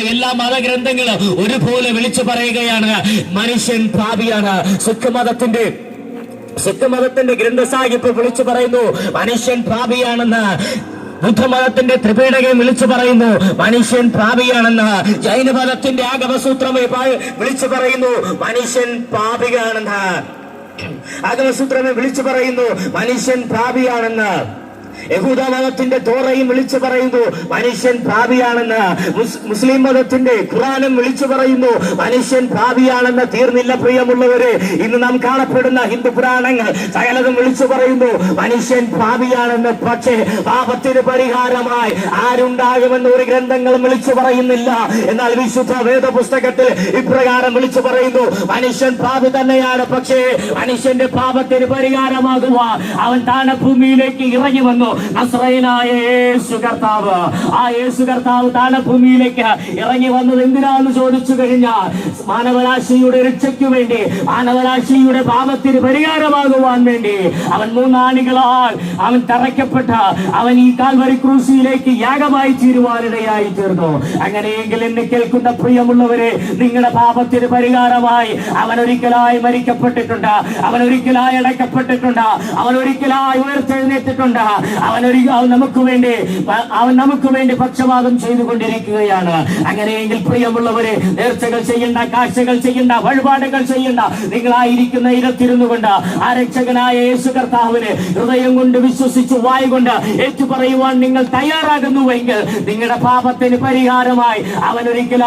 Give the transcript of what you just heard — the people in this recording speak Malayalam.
എല്ലാ മതഗ്രന്ഥങ്ങളും ഒരുപോലെ വിളിച്ചു പറയുകയാണ്. മനുഷ്യൻ പാപിയാണ്. സിഖ് മതത്തിന്റെ സിഖ് മതത്തിന്റെ ഗ്രന്ഥസാഹിബ് വിളിച്ചു പറയുന്നു മനുഷ്യൻ പാപിയാണെന്ന്. ബുദ്ധമതത്തിന്റെ ത്രിപീഠകം വിളിച്ചു പറയുന്നു മനുഷ്യൻ ഭാവിയാണെന്ന് ജൈനമതത്തിന്റെ ആഗമസൂത്രം വിളിച്ചു പറയുന്നു മനുഷ്യൻ പാപിയാണെന്ന്. ആഗമസൂത്രമേ വിളിച്ചു പറയുന്നു മനുഷ്യൻ ഭാവിയാണെന്ന് യഹൂദ മതത്തിന്റെ തോറയും വിളിച്ചു പറയുന്നു മനുഷ്യൻ പാപിയാണെന്ന്. മുസ്ലിം മതത്തിന്റെ ഖുറാനും വിളിച്ചു പറയുന്നു മനുഷ്യൻ പാപിയാണെന്ന് തീർന്നില്ല പ്രിയമുള്ളവരെ. ഇന്ന് നാം കാണപ്പെടുന്ന ഹിന്ദു പുരാണങ്ങൾ സകലതും വിളിച്ചു പറയുന്നു മനുഷ്യൻ പാപിയാണെന്ന്. പക്ഷേ പാപത്തിന് പരിഹാരമായി ആരുണ്ടാകുമെന്ന് ഒരു ഗ്രന്ഥങ്ങളും വിളിച്ചു പറയുന്നില്ല. എന്നാൽ വിശുദ്ധ വേദ പുസ്തകത്തിൽ ഇപ്രകാരം വിളിച്ചു പറയുന്നു മനുഷ്യൻ പാപി തന്നെയാണ് പക്ഷേ മനുഷ്യന്റെ പാപത്തിന് പരിഹാരമാകുവാൻ അവൻ താണഭൂമിയിലേക്ക് ഇറങ്ങി വന്നു. യേശു ആ യേശു കർത്താവ് താണഭൂമിയിലേക്ക് ഇറങ്ങി വന്നത് എന്തിനാന്ന് ചോദിച്ചു കഴിഞ്ഞാൽ മാനവരാശിയുടെ രക്ഷയ്ക്കു വേണ്ടി മാനവരാശിയുടെ പാപത്തിന് പരിഹാരമാകുവാൻ വേണ്ടി. അവൻ മൂന്നാണികളാൽ അവൻ തറയ്ക്കപ്പെട്ട അവൻ ഈ കാൽവരി ക്രൂസിയിലേക്ക് യാഗമായി തീരുവാനിടയായി തീർന്നു. അങ്ങനെയെങ്കിൽ എന്നെ കേൾക്കുന്ന പ്രിയമുള്ളവരെ നിങ്ങളുടെ പാപത്തിന് പരിഹാരമായി അവൻ ഒരിക്കലായി മരിക്കപ്പെട്ടിട്ടുണ്ട്. അവൻ ഒരിക്കലായി അടക്കപ്പെട്ടിട്ടുണ്ട് അവൻ ഒരിക്കലായി ഉയർത്തെഴുന്നേറ്റിട്ടുണ്ട്. അവൻ ഒരു അവൻ നമുക്ക് വേണ്ടി അവൻ നമുക്ക് വേണ്ടി പക്ഷപാതം ചെയ്തുകൊണ്ടിരിക്കുകയാണ്. അങ്ങനെയെങ്കിൽ പ്രിയമുള്ളവരെ നേർച്ചകൾ ചെയ്യേണ്ട കാഴ്ചകൾ ചെയ്യേണ്ട വഴിപാടുകൾ ചെയ്യേണ്ട. നിങ്ങളായിരിക്കുന്ന ഇടത്തിരുന്നു കൊണ്ട് ആ രക്ഷകനായ യേശു കർത്താവിന് ഹൃദയം കൊണ്ട് വിശ്വസിച്ചു വായി കൊണ്ട് ഏറ്റുപറയുവാൻ നിങ്ങൾ തയ്യാറാകുന്നുവെങ്കിൽ നിങ്ങളുടെ പാപത്തിന് പരിഹാരമായി അവൻ ഒരിക്കലും